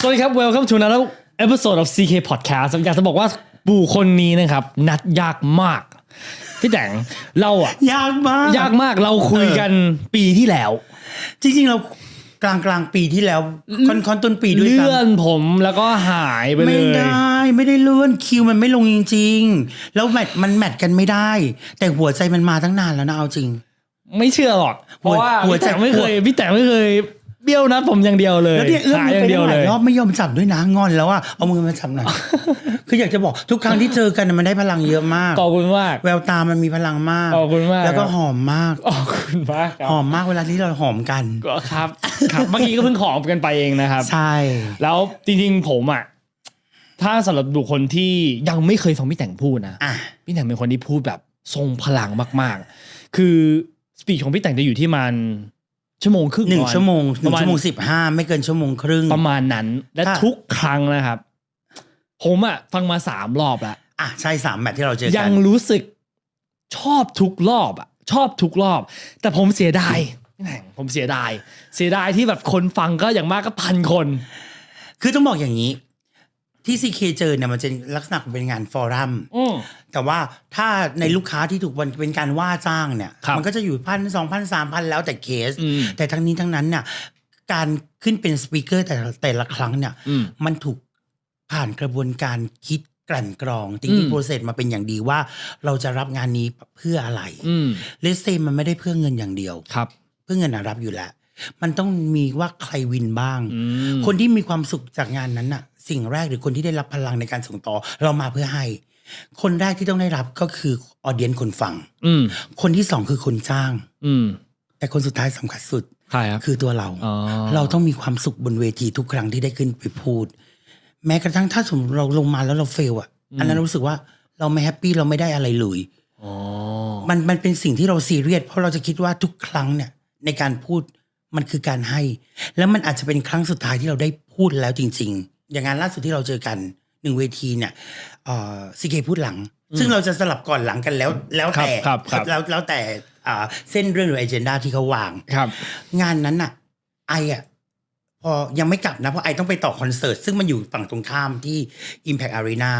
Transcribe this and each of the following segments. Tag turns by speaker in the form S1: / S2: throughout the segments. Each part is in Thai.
S1: สวัสดีครับ welcome to another episode of CK Podcast อยากจะบอกว่าปู่คนนี้นะครับ นัดยากมาก พี่แต่งเราอะ
S2: ยากมาก
S1: ยากมากเราคุยกันปีที่แล้ว
S2: จริงๆเรากลางกลางๆปีที่แล้วค่อนค่อนต้นปีด้วย
S1: เลื่
S2: กั
S1: อนผมแล้วก็หายไปเล
S2: ไม่
S1: ย
S2: ได้ไม่ได้เลื่อนคิวมันไม่ลงจริง ๆ แล้วแมทมันแมทกันไม่ได้ แต่หัวใจมันมาตั้งนานแล้วนะเอาจริง
S1: ไม่เชื่อหรอกเพราะว่า
S2: หัว
S1: พี่แต่ง
S2: ใจ
S1: ไม่เคยพี่แต่งไม่เคย เบี้ยวนัดผมอย่างเดียวเลย
S2: แล้วเนี่ยเอื้อม
S1: หาย
S2: มือ
S1: อย่า
S2: ไป
S1: งเดียว
S2: ห
S1: เล
S2: ลาย
S1: ย
S2: รอบไม่ยอมจับด้วยนะงอนแล้วอะเอามือมาจับหน่อยคืออยากจะบอกทุกครั้งที่เจอกันน่ะมันได้พลังเยอะมาก
S1: ขอบคุณมาก
S2: แววตามันมีพลังมาก
S1: ขอบคุณมาก
S2: แล้วก็
S1: ครับ
S2: หอมมาก
S1: ขอบคุณมากครั
S2: หอบมมากเวลาที่เราหอมกัน
S1: ก็ครับครับเมื่อกี้ก็เพิ่งขอมกันไปเองนะครับ
S2: ใช่
S1: แล้วจริงๆผมอะถ้าสำหรับบุคคลที่ยังไม่เคยฟังพี่แต่งพูดนะ
S2: อะ
S1: พี่แต่งเป็นคนที่พูดแบบทรงพลังมาก ๆ คือสปีชของพี่แต่งจะอยู่ที่มัน ชั่วโมงครึ่ง
S2: หนึ่ง
S1: ประาณ
S2: ชั่วโมงห
S1: ป
S2: นึ่
S1: ระ
S2: ง
S1: มาณ
S2: ชั่วโมงสิบห้าไม่เกินชั่วโมงครึ่ง
S1: ประมาณนั้น และ
S2: ค่ะ
S1: ทุกครั้งนะครับ ผมอะฟังมาสามรอบแล้ว
S2: อะใช่สามแมทที่เราเจอ
S1: ยั
S2: กั
S1: ง
S2: น
S1: รู้สึกชอบทุกรอบอะชอบทุกรอบ แต่ผมเสียดายพี่แต่งผมเสียดาย เสียดายที่แบบคนฟังก็อย่างมากก็พันคน
S2: คือต้องบอกอย่างนี้ ที่ซีเคเจอเนี่ยมันจะลักษณะเป็นงานฟอรัม
S1: อืม
S2: แต่ว่าถ้าในลูกค้าที่ถูกวันเป็นการว่าจ้างเนี่ย
S1: ครับ
S2: มันก็จะอยู่พันสองพันสามพันแล้วแต่เคส
S1: อืม
S2: แต่ทั้งนี้ทั้งนั้นเนี่ยการขึ้นเป็นสปีกเกอร์แต่ละแต่ละครั้งเนี่ย
S1: อืม
S2: มันถูกผ่านกระบวนการคิดกลั่นกรองติง
S1: อื
S2: กิ้
S1: ม
S2: โปรเซสมาเป็นอย่างดีว่าเราจะรับงานนี้เพื่ออะไร
S1: อืม
S2: เลสเซมันไม่ได้เพื่อเงินอย่างเดียว
S1: ครับ
S2: เพื่อเงินอะรับอยู่แล้วมันต้องมีว่าใครวินบ้าง
S1: อืม
S2: คนที่มีความสุขจากงานนั้นน่ะ สิ่งแรกหรือคนที่ได้รับพลังในการส่งต่อ เรามาเพื่อให้ คนแรกที่ต้องได้รับก็คือออเดียนคนฟัง
S1: อืม
S2: คนที่สองคือคนจ้าง
S1: อืม
S2: แต่คนสุดท้ายสำคัญสุด
S1: ใครครับ
S2: คือตัวเรา
S1: อ๋อ
S2: เราต้องมีความสุขบนเวทีทุกครั้งที่ได้ขึ้นไปพูด แม้กระทั่งถ้าสมมติเราลงมาแล้วเราเฟลอะ อันนั้นรู้สึกว่าเราไม่แฮปปี้เราไม่ได้อะไรเลย
S1: อ๋อ
S2: มันมันเป็นสิ่งที่เราซีเรียสเพราะเราจะคิดว่าทุกครั้งเนี่ยในการพูดมันคือการให้ แล้วมันอาจจะเป็นครั้งสุดท้ายที่เราได้พูดแล้วจริง ๆ อย่างงานล่าสุดที่เราเจอกันหนึ่งเวทีเนี่ยซีเคพูดหลัง ซึ่งเราจะสลับก่อนหลังกันแล้วแล้วแต่
S1: ครับครับ
S2: แล้วแล้วแต่อ่าเส้นเรื่องหรือ a อเจนดาที่เขาวาง
S1: ครับ
S2: งานนั้นน่ะ ไออะพอยังไม่กลับนะ เพราะไอต้องไปต่อคอนเสิร์ต ซึ่งมันอยู่ฝั่งตรงข้ามที่ Impact Arena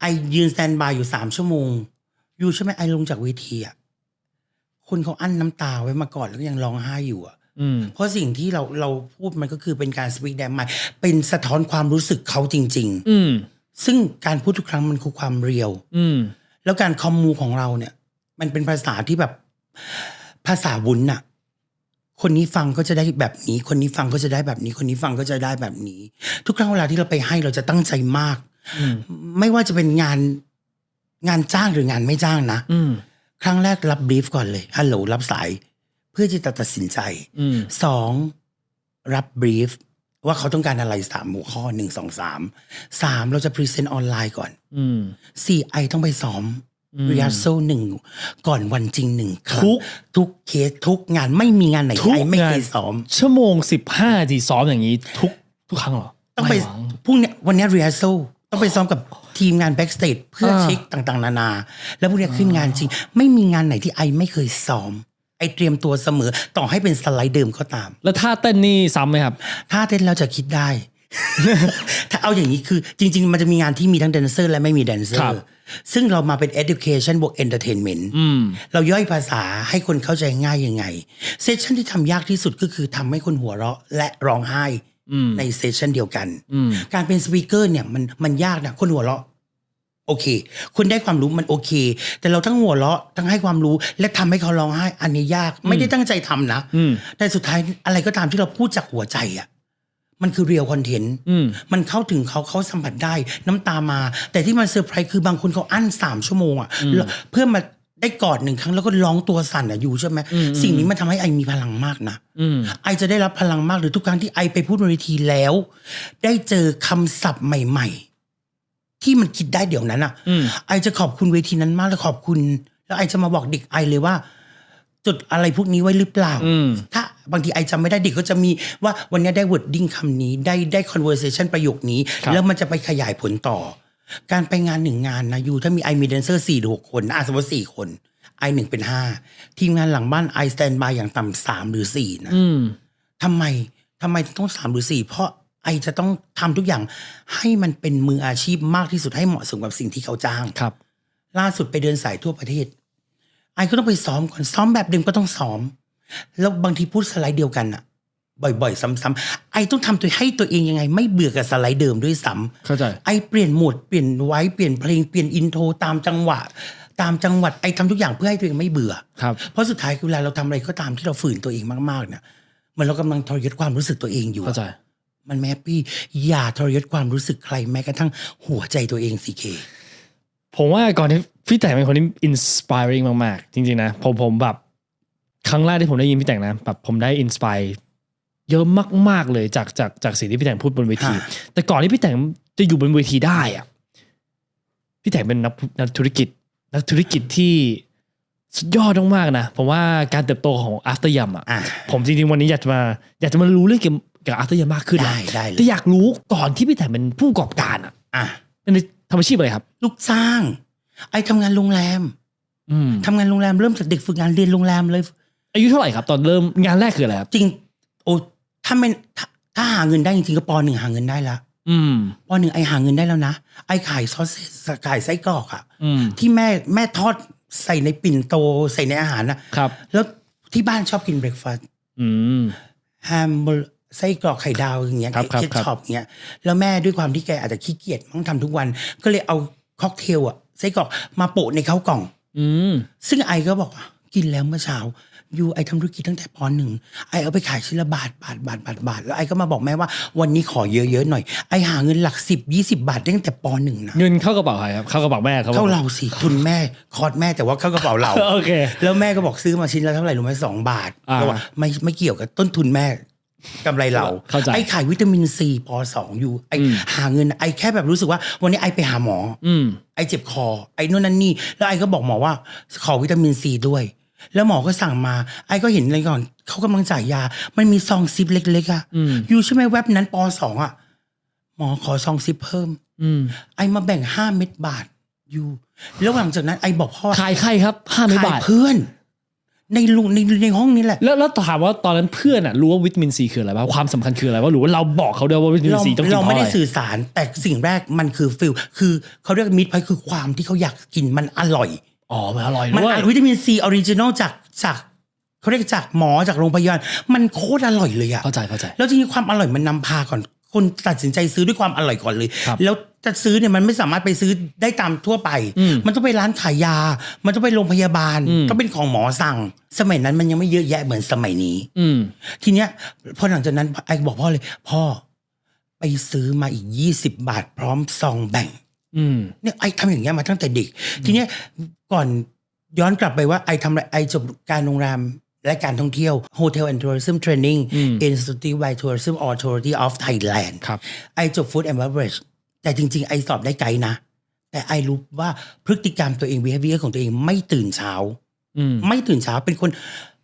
S2: ไอยืนสแตนบายอยู่สามชั่วโมง อยู่ใช่ไหมไอลงจากเวทีอะคนเขาอั้นน้ำตาไว้มาก่อนแล้วก็ยังร้องไห้อยู่อะ
S1: อืม
S2: เพราะสิ่งที่เราเราพูดมันก็คือเป็นการสปีกแดมใหม่เป็นสะท้อนความรู้สึกเขาจริง
S1: อืม
S2: ๆซึ่งการพูดทุกครั้งมันคือความเรียว
S1: อืม
S2: แล้วการคอมมูของเราเนี่ย มันเป็นภาษาที่แบบภาษาวุ้นน่ะคนนี้ฟังก็จะได้แบบนี้ คนนี้ฟังก็จะได้แบบนี้ คนนี้ฟังก็จะได้แบบนี้ ทุกครั้งเวลาที่เราไปให้เราจะตั้งใจมาก
S1: อืม
S2: ไม่ว่าจะเป็นงานงานจ้างหรืองานไม่จ้างนะ
S1: อืม
S2: ครั้งแรกรับบรีฟก่อนเลยฮัลโหลรับสายเพื่อที่จะตัดสินใจ
S1: อืม
S2: สองรับบรีฟว่าเขาต้องการอะไรสามหัวข้อหนึ่งสองสามสามเราจะพรีเซนต์ออนไลน์ก่อน
S1: อืม
S2: สี่ไอต้องไปซ้อม
S1: อืม
S2: รีฮัสโซหนึ่งก่อนวันจริงหนึ่งครั้ง
S1: ทุก
S2: ทุกเคสทุกงานไม่มีงานไหน
S1: ทุ
S2: ที่
S1: ก
S2: ไอไม่
S1: งาน
S2: เคยซ้อม
S1: ชั่วโมงสิบห้าทีซ้อมอย่างนี้ ทุกทุกครั้งเหรอ
S2: ต้องไป
S1: ม่หวัง
S2: พรุ่งเนี้ยวันเนี้รีฮัสโซต้องไปซ้อมกับทีมงานแบ็กสเตจเพื่อ
S1: อ่า
S2: เช็คต่างๆ นานา แล้วพรุ่งเนี้ยขึ้นงานจริง ไม่มีงานไหนที่ไอไม่เคยซ้อม ไอเตรียมตัวเสมอต่อให้เป็นสไลด์เดิมก็ตาม
S1: แล้วท่าเต้นนี่ซ้ำไหมครับ
S2: ถ้าเต้นแล้วจะคิดได้ ถ้าเอาอย่างนี้คือจริง ๆ มันจะมีงานที่มีทั้งแดนเซอร์ และไม่มีแดนเซอ
S1: ครับ
S2: ร์ ซึ่งเรามาเป็น education บวก entertainment
S1: อืม
S2: เราย่อยภาษาให้คนเข้าใจง่ายยังไง เซสชันที่ทำยากที่สุดก็คือทำให้คนหัวเราะและร้องไห้
S1: อืม
S2: ในเซสชันเดียวกัน
S1: อืม
S2: การเป็นสปีกเกอร์เนี่ยมันมันยากนะคนหัวเราะ โอเค คุณได้ความรู้มันโอเค แต่เราทั้งหัวเราะทั้งให้ความรู้และทำให้เขาร้องไห้ อันนี้ยากไม่ได้ตั้งใจทำนะ
S1: อืม
S2: แต่สุดท้ายอะไรก็ตามที่เราพูดจากหัวใจอะ่ะมันคือเรียลคอนเทนต์
S1: อืม
S2: มันเข้าถึงเขาเขาสัมผัสได้น้ำตามา แต่ที่มันเซอร์ไพรส์คือบางคนเขาอั้นสามชั่วโมงอะ่ะแล้วเพื่อมาได้กอดหนึ่งครั้งแล้วก็ร้องตัวสั่นอะ่ะอยู่ใช่ไหมสิ่งนี้มันทำให้ไอมีพลังมากนะ
S1: อืม
S2: ไอจะได้รับพลังมากหรือทุกครั้งที่ไอไปพูดบนเวทีแล้ว ได้เจอคำศัพท์ใหม่ ๆ ที่มันคิดได้เดี๋ยวนั้นอะ
S1: อืม
S2: ไอจะขอบคุณเวทีนั้นมากและขอบคุณ แล้วไอจะมาบอกเด็กไอเลยว่าจดอะไรพวกนี้ไว้หรือเปล่า
S1: อืม
S2: ถ้าบางทีไอจำไม่ได้เด็กก็จะมีว่าวันนี้ได้ wording คำนี้ได้ได้ conversation ประโยคนี้
S1: ครับ
S2: แล้วมันจะไปขยายผลต่อ การไปงานหนึ่งงานนะยูถ้ามีไอมีแดนเซอร์สี่หรือหกคนอะสมมติสี่คนไอหนึ่งเป็นห้าทีมงานหลังบ้านไอสแตนบายอย่างต่ำสามหรือสี่นะ
S1: อืม
S2: ทำไมทำไมต้องสามหรือสี่เพราะ ไอไอจะต้องทำทุกอย่างให้มันเป็นมืออาชีพมากที่สุดให้เหมาะสมกับสิ่งที่เขาจ้าง
S1: ครับ
S2: ล่าสุดไปเดินสายทั่วประเทศ ไอก็ต้องไปซ้อมก่อนซ้อมแบบเดิมก็ต้องซ้อม แล้วบางทีพูดสไลด์เดียวกันอะบ่อยๆ ซ้ำๆไอต้องทำตัวให้ตัวเองยังไง ไม่เบื่อกับสไลด์เดิมด้วยซ้ำ
S1: เข้าใจ
S2: ไอเปลี่ยนโหมดเปลี่ยนไว้เปลี่ยนเพลงเปลี่ยนอินโทรตามจังหวะ ตามจังหวัดไอทำทุกอย่างเพื่อให้ตัวเองไม่เบื่อ
S1: ครับ
S2: เพราะสุดท้ายคือเวลาเราทำอะไรก็ตามที่เราฝืนตัวเองมากๆเนี่ยเหมันเรากำลังทรยศความรู้สึกตัวเองอยู่
S1: เข้าใจ
S2: มันไม่แฮปปี้อย่าทรยศความรู้สึกใครแม้กระทั่งหัวใจตัวเองสิเค
S1: ผมว่าก่อนที่พี่แต่งเป็นคนที่ inspiring มากๆ จริงๆนะผมผมแบบครั้งแรกที่ผมได้ยินพี่แต่งนะแบบผมได้ inspire เยอะมากๆเลยจากจากจากสิ่งที่พี่แต่งพูดบนเวที
S2: ฮะ
S1: แต่ก่อนที่พี่แต่งจะอยู่บนเวทีได้อะพี่แต่งเป็นนักนักธุรกิจ นักธุรกิจที่สุดยอดมากๆนะผมว่าการเติบโตของ after yum อะ
S2: อะ
S1: ผมจริงๆวันนี้อยากจะมา อยากจะมารู้เรื่องเกี่ยว กับ after yum มากขึ้นนะ
S2: ได้ได้เล
S1: แต่
S2: ย
S1: อยากรู้ก่อนที่พี่แต่งเป็นผู้ประกอบการอะ
S2: อะ
S1: เป็นทำอาชีพอะไรครับ
S2: ลูกจ้าง ไอทำงานโรงแรม
S1: อืม
S2: ทำงานโรงแรมเริ่มจากเด็กฝึกงานเรียนโรงแรมเลย
S1: อายุเท่าไหร่ครับ ตอนเริ่มงานแรกคืออะไรครับ
S2: จริง โอ้ถ้าไม่ถ้าถ้าหาเงินได้จริงๆก็ปหนึ่งหาเงินได้ละ
S1: อืม
S2: ปหนึ่งไอหาเงินได้แล้วนะไอขายซอสเซจขายไส้กรอกอะ
S1: อืม
S2: ที่แม่แม่ทอดใส่ในปิ่นโตใส่ในอาหารนะครับ แล้วที่บ้านชอบกินเบรกฟาสต์
S1: อืม
S2: แฮมเบอร์ ไส้กรอกไข่ดาวอย่างเงี้ย
S1: ครับครับ
S2: เคช็อปอย่างเงี้ยแล้วแม่ด้วยความที่แกอาจจะขี้เกียจต้องทำทุกวัน ก็เลยเอาค็อกเทลอะไส้กรอกมาโปะในข้าวกล่อง
S1: อืม
S2: ซึ่งไอก็บอกว่ากินแล้วเมื่อเช้ายูไอทำธุรกิจตั้งแต่ปหนึ่งไอเอาไปขายชิ้นละบาทบาทบาทบาทบาทแล้วไอก็มาบอกแม่ว่าวันนี้ขอเยอะๆหน่อยไอหาเงินหลักสิบยี่สิบาทได้ตั้งแต่ปหนึ่งนะ
S1: เงินเข้ากระเป๋าใครครับเข้ากระเป๋าแม่เขา
S2: เข้าเราสิทุนแม่คอร์ดแม่แต่ว่าเข้ากระเป๋าเรา
S1: โอเค
S2: แล้วแม่ก็บอกซื้อมาชิ้นละเท่าไหร่รู้ไหมสองบาท
S1: อ่า
S2: เราบอกไม่ไม่เกี่ยวกับต้นทุนแม่ กำไรเรา
S1: เข้าใจ
S2: ไอ้ขายวิตามินซีปสองอยู่ไอ้
S1: อืม
S2: หาเงินไอ้แค่แบบรู้สึกว่า วันนี้ไอ้ไปหาหมอ
S1: อืม
S2: ไอ้เจ็บคอ ไอ้นู่นนั่นนี่ แล้วไอ้ก็บอกหมอว่า ขอวิตามินซีด้วย แล้วหมอก็สั่งมา ไอ้ก็เห็นอะไรก่อนเขากำลังจ่ายยา มันมีซองซิปเล็กๆอะ
S1: อืม
S2: อยู่ใช่ไหมแว็บนั้นปสองอะหมอขอซองซิปเพิ่ม
S1: อืม
S2: ไอ้มาแบ่งห้าเม็ดบาทอยู่แล้วหลังจากนั้นไอ้บอกพ่อ
S1: ขายใครครับห้าไม่บา
S2: ขา
S1: ท
S2: ยเพื่อน ในลุในในห้องนี้แหละ
S1: แล้วแล้วถามว่าตอนนั้นเพื่อนอะรู้ว่าวิตามินซีคืออะไรบ้างความสำคัญคืออะไรว่าหรือว่าเราบอกเขาด้วยว่าวิตามิน
S2: เรา
S1: ซีต้องกิน
S2: เรา
S1: เพ
S2: ไม่
S1: ราะอะ
S2: ได้
S1: ไร
S2: สื่อสารแต่สิ่งแรกมันคือฟิลคือเขาเรียกมิตรพอยคือความที่เขาอยากกินมันอร่อย
S1: อ๋อมันอร่อย
S2: มัน
S1: ด้วย
S2: วิตามินซีออริจินอลจากจากเขาเรียกจากหมอจากโรงพยาบาลมันโคตรอร่อยเลยอะ
S1: เข้าใจเข้าใจ
S2: แล้วทีนี้ความอร่อยมันนำพาก่อน คนตัดสินใจซื้อด้วยความอร่อยก่อนเลย
S1: ครับ
S2: แล้วจะซื้อเนี่ยมันไม่สามารถไปซื้อได้ตามทั่วไป
S1: อืม
S2: มันต้องไปร้านขายยา มันต้องไปโรงพยาบาล
S1: อืม
S2: ต้องเป็นของหมอสั่ง สมัยนั้นมันยังไม่เยอะแยะเหมือนสมัยนี้
S1: อืม
S2: ทีเนี้ยพอหลังจากนั้นไอ้บอกพ่อเลย พ่อไปซื้อมาอีกยี่สิบบาท พร้อมซองแบ่ง
S1: อืม
S2: เนี่ยไอ้ทำอย่างเงี้ยมาตั้งแต่เด็ก ทีเนี้ยก่อนย้อนกลับไปว่าไอ้ทำอะไรไอ้จบการโรงแรม และการท่องเที่ยว Hotel and Tourism Training
S1: อืม
S2: Institute by Tourism Authority of Thailand
S1: ครับ
S2: ไอ้จบ Food and Beverage แต่จริง ๆ ไอ้สอบได้ไกด์นะ แต่ไอ้รู้ว่าพฤติกรรมตัวเอง behavior ของตัวเองไม่ตื่นเช้า
S1: อืม
S2: ไม่ตื่นเช้าเป็นคน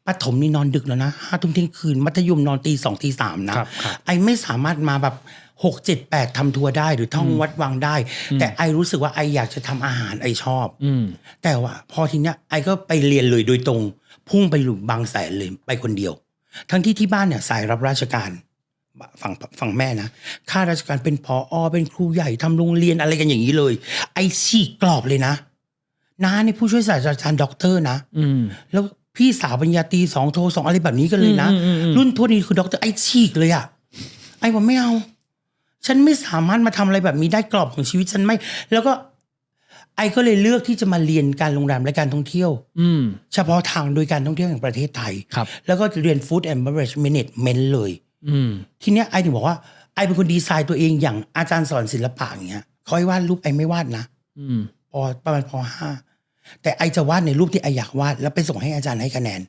S2: ปฐมนี่นอนดึกแล้วนะห้าทุ่มเที่ยงคืน มัธยมนอนตีสองตีสามนะ
S1: ครับครับ
S2: ไอไม่สามารถมาแบบหกเจ็ดแปดทำทัวร์ได้หรือท่องวัดวังได้ แต่ไอรู้สึกว่าไออยากจะทำอาหารไอชอบ
S1: อืม
S2: แต่ว่า พอทีเนี้ยไอก็ไปเรียนเลยโดยตรง พุ่งไปหลุมบางแสนเลยไปคนเดียว ทั้งที่ที่บ้านเนี่ยสายรับราชการฝั่งฝั่งแม่นะข้าราชการเป็นพออเป็นครูใหญ่ทำโรงเรียนอะไรกันอย่างนี้เลย ไอฉีกกรอบเลยนะน้าเนี่ยผู้ช่วยศาสตราจารย์ด็อกเตอร์นะ
S1: อืม
S2: แล้วพี่สาวปริญญาตรีสองโทสองอะไรแบบนี้กันเลยนะ
S1: อืมอืมอืม
S2: รุ่นทวนี้คือด็อกเตอร์ไอฉีกเลยอะไอบอกไม่เอา ฉันไม่สามารถมาทำอะไรแบบนี้ได้กรอบของชีวิตฉันไม่ แล้วก็ ไอก็เลยเลือกที่จะมาเรียนการโรงแรมและการท่องเที่ยว
S1: อืม
S2: เฉพาะทางโดยการท่องเที่ยวแห่งประเทศไทย
S1: ครับ
S2: แล้วก็เรียน Food and Beverage Management เลย
S1: อืม
S2: ทีเนี้ยไอถึงบอกว่าไอเป็นคนดีไซน์ตัวเองอย่างอาจารย์สอนศิลปะอย่างเงี้ยเขาให้วาดรูปไอไม่วาดนะ
S1: อืม
S2: ปอประมาณปห้าแต่ไอจะวาดในรูปที่ไออยากวาดแล้วไปส่งให้อาจารย์ให้คะแนน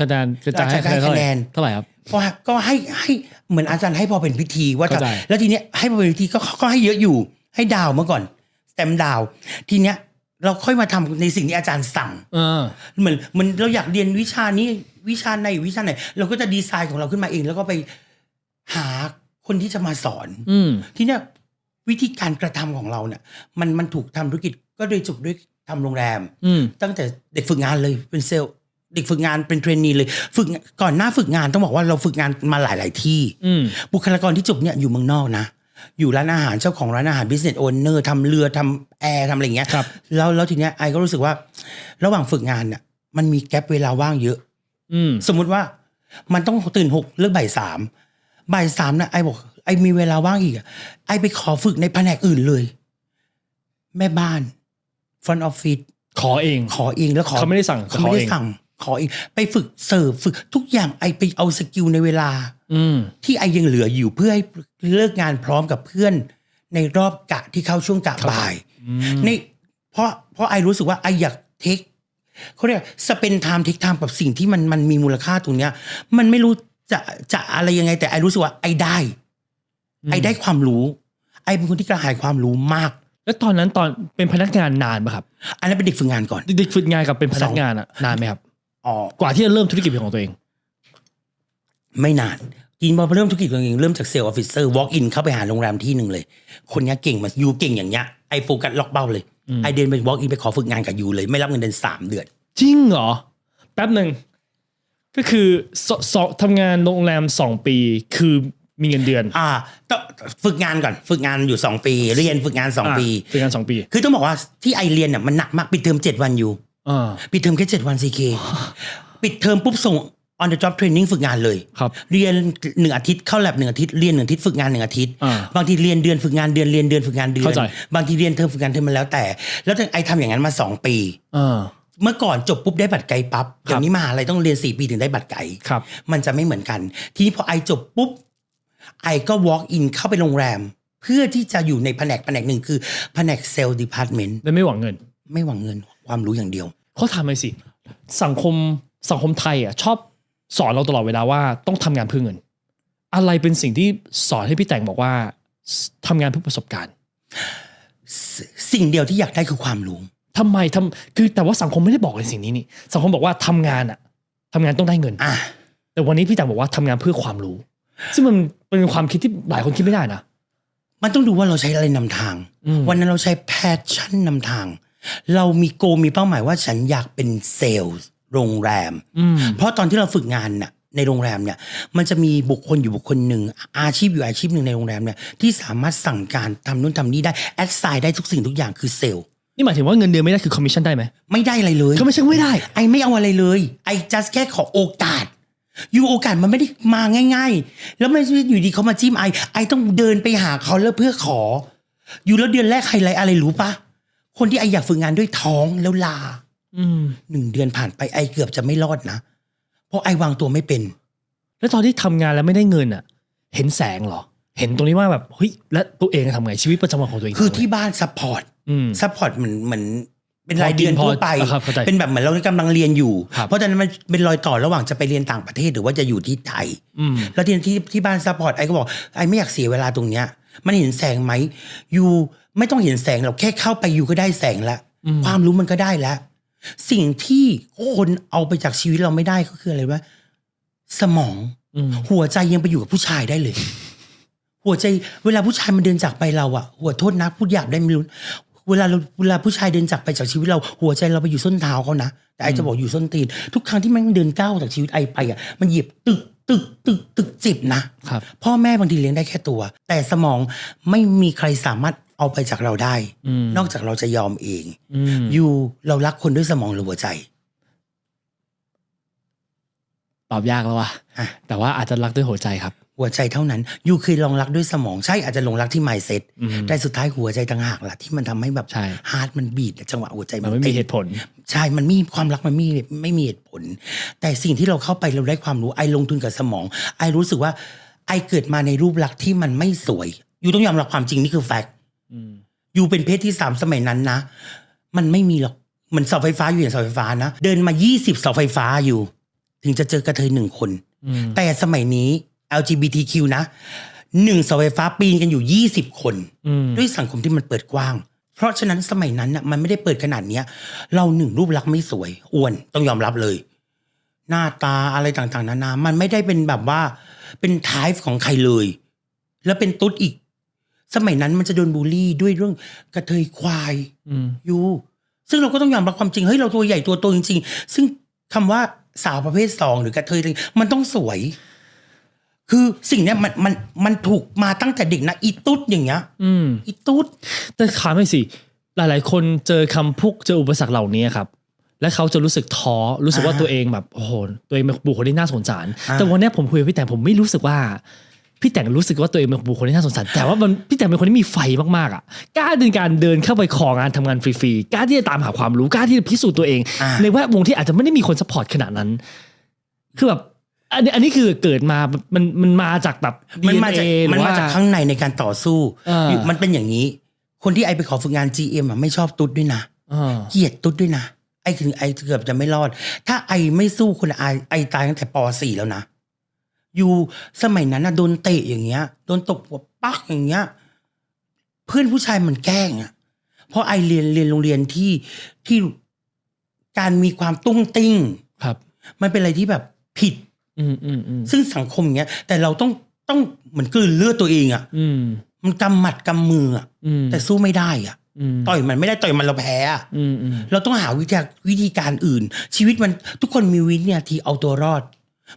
S1: คะแนนกระจายให้
S2: อาจารย์ให้
S1: เท่าไหร่
S2: คะแนน
S1: เท่าไหร่ครับ
S2: ก็ก็ให้ให้เหมือนอาจารย์ให้พอเป็นพิธีว่า
S1: เข้าใจ
S2: ทำแล้วทีเนี้ยให้พอเป็นพิธีก็ก็ให้เยอะอยู่ให้ดาวเมื่อก่อน แต้มดาว ทีเนี้ยเราค่อยมาทำในสิ่งที่อาจารย์สั่ง
S1: เออ
S2: เหมือนเหมันเราอยากเรียนวิชานี้วิชาไหนวิชาไหน เราก็จะดีไซน์ของเราขึ้นมาเอง แล้วก็ไปหาคนที่จะมาสอน
S1: อืม
S2: ทีเนี้ยวิธีการกระทำของเราเนี่ย มันมันถูกทำธุรกิจก็โดยจบด้วยทำโรงแรม
S1: อืม
S2: ตั้งแต่เด็กฝึกงานเลยเป็นเซลล์เด็กฝึกงานเป็นเทรนนีเลย ฝึกก่อนหน้าฝึกงานต้องบอกว่าเราฝึกงานมาหลาย ๆ ที่
S1: อืม
S2: บุคลากรที่จบเนี่ยอยู่เมืองนอกนะ อยู่ร้านอาหารเจ้าของร้านอาหาร business owner ทำเรือทำแอร์ทำอะไรอย่างเงี้ย
S1: ครับ
S2: แล้วแล้วทีเนี้ยไอก็รู้สึกว่า ระหว่างฝึกงานเนี่ยมันมีแกลบเวลาว่างเยอะ
S1: อืม
S2: สมมุติว่า มันต้องตื่นหกเลิกบ่ายสามบ่ายสามนะไอบอกไอมีเวลาว่างอีกอะไอไปขอฝึกในแผนกอื่นเลย แม่บ้านฟอนออฟฟิศ
S1: ขอเอง
S2: ขอเองแล้วขอ
S1: เขาไม่ได้สั่ง
S2: เขาไม่ได้
S1: ขอเอง
S2: สั่ง ขอเองไปฝึกเสิร์ฟฝึกทุกอย่างไอไปเอาสกิลในเวลา
S1: อืม
S2: ที่ไอยังเหลืออยู่เพื่อให้เลิกงานพร้อมกับเพื่อน ในรอบกะที่เข้าช่วงกะ
S1: เข้าใจ
S2: บ่ายในเพราะเพราะไอรู้สึกว่าไออยากเทคเขาเรียกสเปนไทม์เทคไทม์กับสิ่งที่มันมันมีมูลค่าตรงเนี้ย มันไม่รู้จะจะอะไรยังไง แต่ไอรู้สึกว่าไอได้ ไอได้ความรู้ ไอเป็นคนที่กระหายความรู้มาก
S1: แล้วตอนนั้นตอนเป็นพนักงานนานปะครับ
S2: อันนั้นเป็นเด็กฝึกงานก่อน
S1: เด็กฝึกงานกับเป็นพนักงานอะนานไหมครับ
S2: อ๋อ
S1: กว่าที่จะเริ่มธุรกิจเป็นของตัวเอง
S2: ไม่นาน กินพอเริ่มธุรกิจตัวเองเริ่มจากเซลล์ออฟฟิเซอร์ walk in เข้าไปหาโรงแรมที่หนึ่งเลย คนเนี้ยเก่งมายูเก่งอย่างเงี้ยไอโฟกัสล็อกเป้าเลย
S1: อืม
S2: ไอเดินไป walk in ไปขอฝึกงานกับยูเลย ไม่รับเงินเดือนสามเดือน
S1: จริงเหรอ แป๊บหนึ่งก็คือสสทำงานโรงแรมสองปีคือมีเงินเดือน
S2: อ่าต้องฝึกงานก่อนฝึกงานอยู่สองปี เรียนฝึกงานสองปีะ
S1: ฝึกงานสองปี
S2: คือต้องบอกว่าที่ไอเรียนเนี่ยมันหนักมากปิดเทอมเจ็ดวันอยู่
S1: อ่า
S2: ปิดเทอมแค่เจ็ดวันซีเคปิดเทอมปุ๊บส่ง on the job training ฝึกงานเลย
S1: ครับ
S2: เรียนหนึ่งอาทิตย์เข้าแลบหนึ่งอาทิตย์เรียนหนึ่งอาทิตย์ฝึกงานหนึ่งอาทิตย์
S1: อ่า
S2: บางทีเรียนเดือนฝึกงานเดือนเรียนเดือนฝึกงานเดือน
S1: เข้าใจ
S2: บางทีเรียนเทอมฝึกงานเทอมมันแล้วแต่ แล้วไอทำอย่างนั้นมาสองปี
S1: อ่า
S2: เมื่อก่อนจบปุ๊บได้บัตรไกด์ปั๊บ
S1: ครับ
S2: เดี๋ยวนี้มหาลัยต้องเรียนสี่ปีถึงได้บัตรไกด์
S1: ครับ
S2: มันจะไม่เหมือนกัน ทีนี้พอไอจบปุ๊บไอก็ walk in เข้าไปโรงแรม เพื่อที่จะอยู่ในแผนกแผนกหนึ่งคือแผนกเซลล์ดีพาร์ตเมนต์
S1: และไม่หวังเงิน
S2: ไม่หวังเงินความรู้อย่างเดียว
S1: เขาทำไมสิ สังคมสังคมไทยอะชอบ สอนเราตลอดเวลาว่าต้องทำงานเพื่อเงิน อะไรเป็นสิ่งที่สอนให้พี่แต่งบอกว่าทำงานเพื่อประสบการณ์
S2: สสิ่งเดียวที่อยากได้คือความรู้
S1: ทำไมทำคือแต่ว่าสังคมไม่ได้บอกในสิ่งนี้นี่ สังคมบอกว่าทำงานอะทำงานต้องได้เงิน
S2: อะ
S1: แต่วันนี้พี่แต่งบอกว่าทำงานเพื่อความรู้ ซึ่งมันเป็นความคิดที่หลายคนคิดไม่ได้นะ
S2: มันต้องดูว่าเราใช้อะไรนำทาง
S1: อืม
S2: วันนั้นเราใช้แพชชั่นนำทาง เรามีโกมีเป้าหมายว่าฉันอยากเป็นเซลล์ โรงแรม
S1: อืม
S2: เพราะตอนที่เราฝึกงานน่ะในโรงแรมเนี่ยมันจะมีบุคคลอยู่บุคคลหนึ่งอาชีพอยู่อาชีพหนึ่งในโรงแรมเนี่ยที่สามารถสั่งการทำนู่นทำนี่ได้แอดไซน์ได้ทุกสิ่งทุกอย่างคือเซลล์
S1: นี่หมายถึงว่าเงินเดือนไม่ได้คือคอมมิชชั่นได้ไหม
S2: ไม่ได้อะไรเลย
S1: คอมมิชชั่นไม่ได้
S2: ไอไม่เอาอะไรเลยไอ just แค่ขอโอกาสอยู่โอกาสมันไม่ได้มาง่าย ๆ แล้วไม่ใช่อยู่ดีเขามาจิ้มไอไอต้องเดินไปหาเขาแล้วเพื่อขอ อยู่แล้วเดือนแรกไฮไลท์อะไรรู้ปะคนที่ไออยากฝึกงานด้วยท้องแล้วลา
S1: อืม
S2: หนึ่งเดือนผ่านไปไอเกือบจะไม่รอดนะ เพราะไอวางตัวไม่เป็น
S1: แล้วตอนที่ทำงานแล้วไม่ได้เงินอะ เห็นแสงเหรอ เห็นตรงนี้ว่าแบบเฮ้ยแล้วตัวเองทำไงชีวิตประจำวันของตัวเอง
S2: คือ
S1: ทำไง
S2: ที่บ้านซัพพอร์ต
S1: อืม
S2: ซัพพอร์ตเหมือนเหมือนเป็นรายเดือน
S1: พอกิน
S2: ทั่วไป
S1: พอครับเข้าใจ
S2: เป็นแบบเหมือนเรากำลังเรียนอยู่
S1: ครับ
S2: เพราะฉะนั้นมันเป็นรอยต่อระหว่างจะไปเรียนต่างประเทศหรือว่าจะอยู่ที่ไทย
S1: อืม
S2: แล้วที่ที่ที่บ้านซัพพอร์ตไอ้ก็บอกไอ้ไม่อยากเสียเวลาตรงเนี้ย มันเห็นแสงไหมยูไม่ต้องเห็นแสงหรอกแค่เข้าไปยูก็ได้แสงแล้ว
S1: อืม
S2: ความรู้มันก็ได้แล้ว สิ่งที่คนเอาไปจากชีวิตเราไม่ได้ก็คืออะไรวะสมอง
S1: อืม
S2: หัวใจยังไปอยู่กับผู้ชายได้เลย หัวใจเวลาผู้ชายมันเดินจากไปเราอะหัวโทษนะพูดหยาบได้ไม่รู้เวลาเราเวลาผู้ชายเดินจากไปจากชีวิตเราหัวใจเราไปอยู่ส้นเท้าเขานะแต่ไอจะบอกอยู่ส้นตีน ทุกครั้งที่แมันเดินก้าวจากชีวิตไอไปอะมันเหยียบตึกตึกตึกตึกเจ็บนะ
S1: ครับ
S2: พ่อแม่บางทีเลี้ยงได้แค่ตัว แต่สมองไม่มีใครสามารถ เอาไปจากเราได้
S1: อืม
S2: นอกจากเราจะยอมเอง
S1: อืม
S2: อยู่เรารักคนด้วยสมองหรือหัวใจ
S1: ตอบยากแล้วว่ะ
S2: อะ
S1: แต่ว่าอาจจะรักด้วยหัวใจครับ
S2: หัวใจเท่านั้นยูเคยลองรักด้วยสมองใช่อาจจะลงรักที่ไมเซ็ต
S1: อืม
S2: แต่สุดท้ายหัวใจต่างหากล่ะที่มันทำให้แบบ
S1: ใช่
S2: ฮาร์ดมันบีดจังหวะหัวใจ
S1: มันไม่มี
S2: ต้
S1: เหตุผล
S2: ใช่มันมีความรักมันมีไม่มีเหตุผล แต่สิ่งที่เราเข้าไปเราได้ความรู้ไอลงทุนกับสมอง ไอรู้สึกว่า ไอเกิดมาในรูปลักษณ์ที่มันไม่สวยยูต้องยอมรับความจริงนี่คือแฟกต์
S1: อืม
S2: ยูเป็นเพศที่สามสมัยนั้นนะมันไม่มีหรอกเหมือนเสาไฟฟ้าอยู่อย่างเสาไฟฟ้านะเดินมา20เสาไฟฟ้าอยู่ ถึงจะเจอกระเทยหนึ่งคน
S1: อืม
S2: แต่สมัยนี้ LGBTQ นะหนึ่งเสาไฟฟ้าปีนกันอยู่20คน
S1: อืม
S2: ด้วยสังคมที่มันเปิดกว้าง เพราะฉะนั้นสมัยนั้นน่ะมันไม่ได้เปิดขนาดเนี้ย เราหนึ่งรูปลักษณ์ไม่สวยอ้วนต้องยอมรับเลย หน้าตาอะไรต่างๆ นานา มันไม่ได้เป็นแบบว่า เป็นทายของใครเลย แล้วเป็นตุ๊ดอีก สมัยนั้นมันจะโดนบูลลี่ด้วยเรื่องกระเทยควาย
S1: อืม
S2: อยู่ ซึ่งเราก็ต้องยอมรับความจริงเฮ้ยเราตัวใหญ่ตัวโตจริง ๆ ซึ่งคำว่าสาวประเภทสองหรือกระเทยอะไรมันต้องสวย คือสิ่งเนี้ยมันมันมันถูกมาตั้งแต่เด็กนะอีตุ๊ดอย่างเงี้ย
S1: อืม
S2: อีตุ๊ด
S1: แต่ถามหน่อยสิ หลาย ๆ คนเจอคำพุกเจออุปสรรคเหล่านี้ครับและเขาจะรู้สึกท้อรู้สึกว่า
S2: อ่า
S1: ตัวเองแบบโอ้โหตัวเองเป็นบุคคลที่น่าสงสาร
S2: อ่า
S1: แต่วันเนี้ยผมคุยกับพี่แต่งผมไม่รู้สึกว่า พี่แต่งรู้สึกว่าตัวเองเป็นบุคคลที่น่าสงสารแต่ว่ามันพี่แต่งเป็นคนที่มีไฟมากๆอะกล้าในการเดินเข้าไปของานทำงานฟรีๆกล้าที่จะตามหาความรู้กล้าที่จะพิสูจน์ตัวเอง
S2: อ่า
S1: ในแวดวงที่อาจจะไม่ได้มีคนสปอร์ตขนาดนั้น คือแบบอันนี้อันนี้คือเกิดมา มันมันมาจากแบบ
S2: มันมาจาก
S1: DNA ห
S2: มั
S1: รื
S2: น
S1: อ
S2: มา
S1: ว่า
S2: จากข้างในในการต่อสู้
S1: อ่า
S2: อยู่มันเป็นอย่างนี้ คนที่ไอไปขอฝึกงาน GM อะไม่ชอบตุ๊ดด้วยนะ
S1: อ่า
S2: เกลียดตุ๊ดด้วยนะไอถึงไอเกือบจะไม่รอด ถ้าไอไม่สู้คนไอไอตายตั้งแต่ป .4 แล้วนะ อยู่สมัยนั้นนะโดนเตะอย่างเงี้ยโดนตบหัวปักอย่างเงี้ย เพื่อนผู้ชายมันแกล้งอะ เพราะไอเรียนเรียนโรงเรียนที่ที่การมีความตุ้งติ้ง
S1: ครับ
S2: มันเป็นอะไรที่แบบผิด
S1: อืมอืมอืม
S2: ซึ่งสังคมอย่างเงี้ย แต่เราต้องต้องเหมือนกลืนเลือดตัวเองอะ
S1: อืม
S2: มันกำหมัดกำมืออะ
S1: อืม
S2: แต่สู้ไม่ได้อะ
S1: อืม
S2: ต่อยมันไม่ได้ต่อยมันเราแพ้อะ
S1: อืมอืม
S2: เราต้องหาวิธีวิธีการอื่น ชีวิตมันทุกคนมีวิธีทีเอาตัวรอด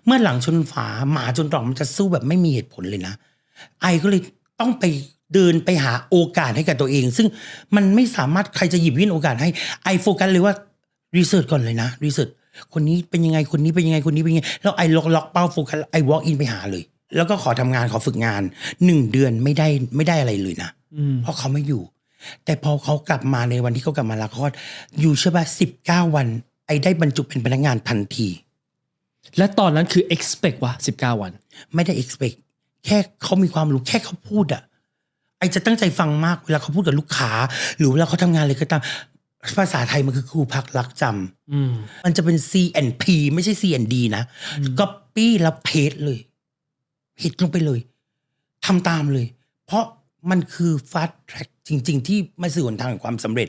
S2: เมื่อหลังชนฝาหมาจนตรอกมันจะสู้แบบไม่มีเหตุผลเลยนะ ไอก็เลยต้องไปเดินไปหาโอกาสให้กับตัวเอง ซึ่งมันไม่สามารถใครจะหยิบยื่นโอกาสให้ไอโฟกัสเลยว่ารีเสิร์ชก่อนเลยนะรีเสิร์ชคนนี้เป็นยังไงคนนี้เป็นยังไงคนนี้เป็นยังไงแล้วไอล็อกล็อกเป้าโฟกัสไอวอล์กอินไปหาเลย แล้วก็ขอทำงานขอฝึกงานหนึ่งเดือนไม่ได้ไม่ได้อะไรเลยนะ
S1: อืม
S2: เพราะเขาไม่อยู่ แต่พอเขากลับมาในวันที่เขากลับมาลาคลอดอยู่ใช่ป่ะสิบเก้าวัน ไอ้ได้บรรจุเป็นพนักงานทันที
S1: และตอนนั้นคือ expect ว่าสิบเก้าวัน
S2: ไม่ได้ expect แค่เขามีความรู้แค่เขาพูดอะไอจะตั้งใจฟังมากเวลาเขาพูดกับลูกค้า หรือเวลาเขาทำงานเลยก็ตามภาษาไทยมันคือครูพักรักจำ
S1: อืม
S2: มันจะเป็น C and P ไม่ใช่ C and D นะ
S1: อืม
S2: ก็ปี้แล้วเพจเลยเพจลงไปเลยทำตามเลย เพราะมันคือ fast track จริง ๆ ที่ไม่สื่อหนทางแห่งความสำเร็จ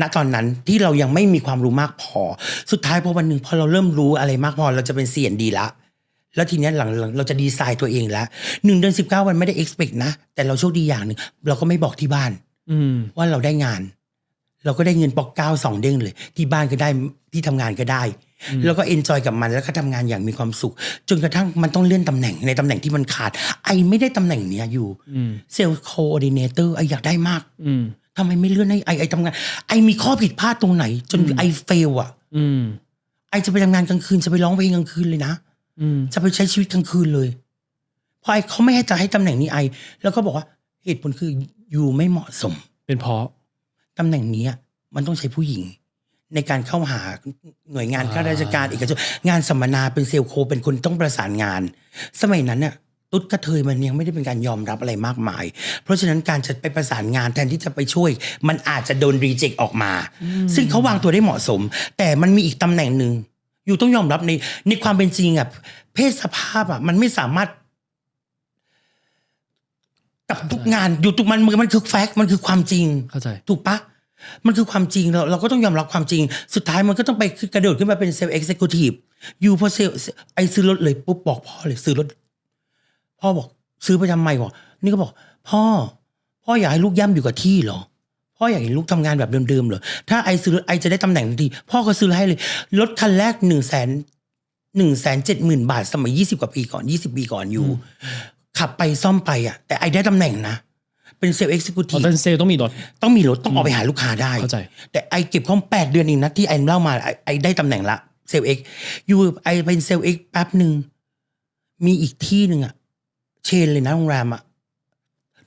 S2: ณตอนนั้นที่เรายังไม่มีความรู้มากพอ สุดท้ายพอวันหนึ่งพอเราเริ่มรู้อะไรมากพอเราจะเป็น C and D ละ แล้วทีเนี้ยหลังๆเราจะดีไซน์ตัวเองแล้วหนึ่งเดือนสิบเก้าวันไม่ได้ expect นะ แต่เราโชคดีอย่างหนึ่งเราก็ไม่บอกที่บ้าน
S1: อืม
S2: ว่าเราได้งาน เราก็ได้เงินปอกเก้าสองเด้งเลย ที่บ้านก็ได้ที่ทำงานก็ได้ แล้วก็เอนจอยกับมันแล้วก็ทำงานอย่างมีความสุข จนกระทั่งมันต้องเลื่อนตำแหน่งในตำแหน่งที่มันขาด ไอไม่ได้ตำแหน่งเนี้ยอยู่
S1: อืม
S2: เซลล์โคอ r d ดิเนเตอร์ไออยากได้มาก
S1: อืม
S2: ทำไมไม่เลื่อนให้ไอไอทำงาน ไอมีข้อผิดพลาดตรงไหน จน
S1: อืม
S2: ไอเฟลอะ
S1: อืม
S2: ไอจะไปทำงานกลางคืนจะไปร้องเพลงกลางคืนเลยนะ
S1: อืม
S2: จะไปใช้ชีวิตกลางคืนเลยเพราะไอเขาไม่ให้จะให้ตำแหน่งนี้ไอ แล้วก็บอกว่าเหตุผลคืออยู่ไม่เหมาะสม
S1: เป็นเพราะ
S2: ตำแหน่งเนี้ยมันต้องใช้ผู้หญิง ในการเข้าหาหน่วยงาน
S1: อ่า
S2: ข้าราชการเอกชนงานสัมมนาเป็นเซลล์โคเป็นคนต้องประสานงาน สมัยนั้นเนี่ย ตุ๊ดกระเทยมันยังไม่ได้เป็นการยอมรับอะไรมากมาย เพราะฉะนั้นการจะไปประสานงานแทนที่จะไปช่วย มันอาจจะโดนรีเจ็คออกมา ซึ่งเขาวางตัวได้เหมาะสม แต่มันมีอีกตำแหน่งหนึ่งอยู่ต้องยอมรับในในความเป็นจริงอะเพศสภาพอะมันไม่สามารถ กับทุกงานอยู่ทุกมันมันมันคือแฟกต์มันคือความจริง
S1: เข้าใจ
S2: ถูกปะมันคือความจริงเราเราก็ต้องยอมรับความจริง สุดท้ายมันก็ต้องไปกระโดดขึ้นมาเป็นเซลล์เอ็กซ์คิวทีฟอยู่พอเซลล์ไอซื้อรถเลยปุ๊บบอกพ่อเลยซื้อรถ พ่อบอกซื้อไปทำไมบอกนี่ก็บอก พ่อ พ่ออยากให้ลูกย่ำอยู่กับที่เหรอพ่ออยากเห็นลูกทำงานแบบเดิมๆเหรอถ้าไอซื้อรถไอจะได้ตำแหน่งทันทีพ่อก็ซื้อให้เลยรถคันแรกหนึ่งแสนหนึ่งแสนเจ็ดหมื่นบาทสมัยยี่สิบกว่าปีก่อนยี่สิบปีก่อนอยู่ ขับไปซ่อมไปอะ แต่ไอได้ตำแหน่งนะเป็นเซลล์เอ็กซ์คิว
S1: ต
S2: ที
S1: อน
S2: ฟ
S1: เป็นเซลล์ต้องมีรถ
S2: ต้องมีรถ ต้องออกไปหาลูกค้าได้
S1: เข้าใจ
S2: แต่ไอเก็บข้อมแปดเดือนเองนะที่ไอเล่ามาไอ้ไอได้ตำแหน่งละเซลเอ็กอยู่ไอเป็นเซลเอ็กแป๊บหนึ่งมีอีกที่หนึ่งอะ เชนเลยนะโรงแรมอะ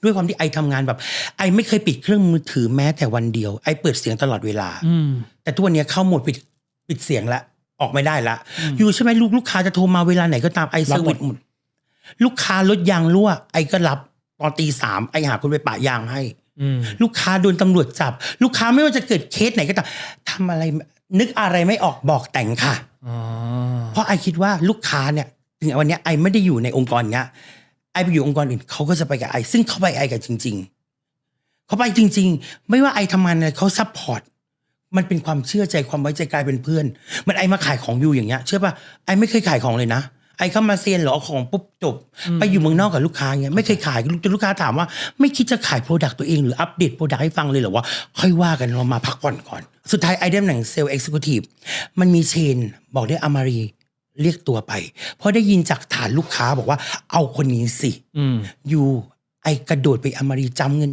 S2: ด้วยความที่ไอทำงานแบบ ไอไม่เคยปิดเครื่องมือถือแม้แต่วันเดียว ไอเปิดเสียงตลอดเวลา
S1: อืม
S2: แต่ทุกวันเนี้ยเข้าโหมดปิดปิดเสียงละออกไม่ได้ละ อยู่ใช่ไหมลูกลูกค้าจะโทรมาเวลาไหนก็ตามไอ
S1: รั
S2: เซ
S1: บ
S2: อร์
S1: หม
S2: วิ
S1: ด
S2: สหมดลูกค้ารถยางรั่ว ไอก็รับตอนตีสามไอหาคนไปปะยางให้
S1: อืม
S2: ลูกค้าโดนตำรวจจับ ลูกค้าไม่ว่าจะเกิดเคสไหนก็ตามทำอะไรนึกอะไรไม่ออกบอกแต่งค่ะ
S1: อ๋อ
S2: เพราะไอคิดว่าลูกค้าเนี่ย ถึงวันเนี้ยไอไม่ได้อยู่ในองค์กรเนี้ย ไอไปอยู่องค์กรอื่นเขาก็จะไปกับไอ ซึ่งเขาไปไอกับจริง ๆ เขาไปจริง ๆ ไม่ว่าไอทำงานอะไรเขาซัพพอร์ตมันเป็นความเชื่อใจความไว้ใจกลายเป็นเพื่อนเหมันไอมาขายของอยู่อย่างเงี้ยเชื่อป่ะไอไม่เคยขายของเลยนะ ไอเข้ามาเซียนเหรอเอาของปุ๊บจบ ไปอยู่เมืองนอกกับลูกค้าเงี้ยไม่เคยขายจนลูกค้าถามว่า ไม่คิดจะขายโปรดักต์ตัวเองหรืออัปเดตโปรดักต์ให้ฟังเลยเหรอว่าค่อยว่ากันเรามาพักผ่อนก่อน สุดท้ายไอเดมแหน่งเซลล์เอ็กซ์คิวทีฟมันมีเชนบอกได้อามารี เรียกตัวไป เพราะได้ยินจากฐานลูกค้าบอกว่า เอาคนนี้สิ
S1: อืม
S2: อยู่ไอกระโดดไปอเมริจำเงิน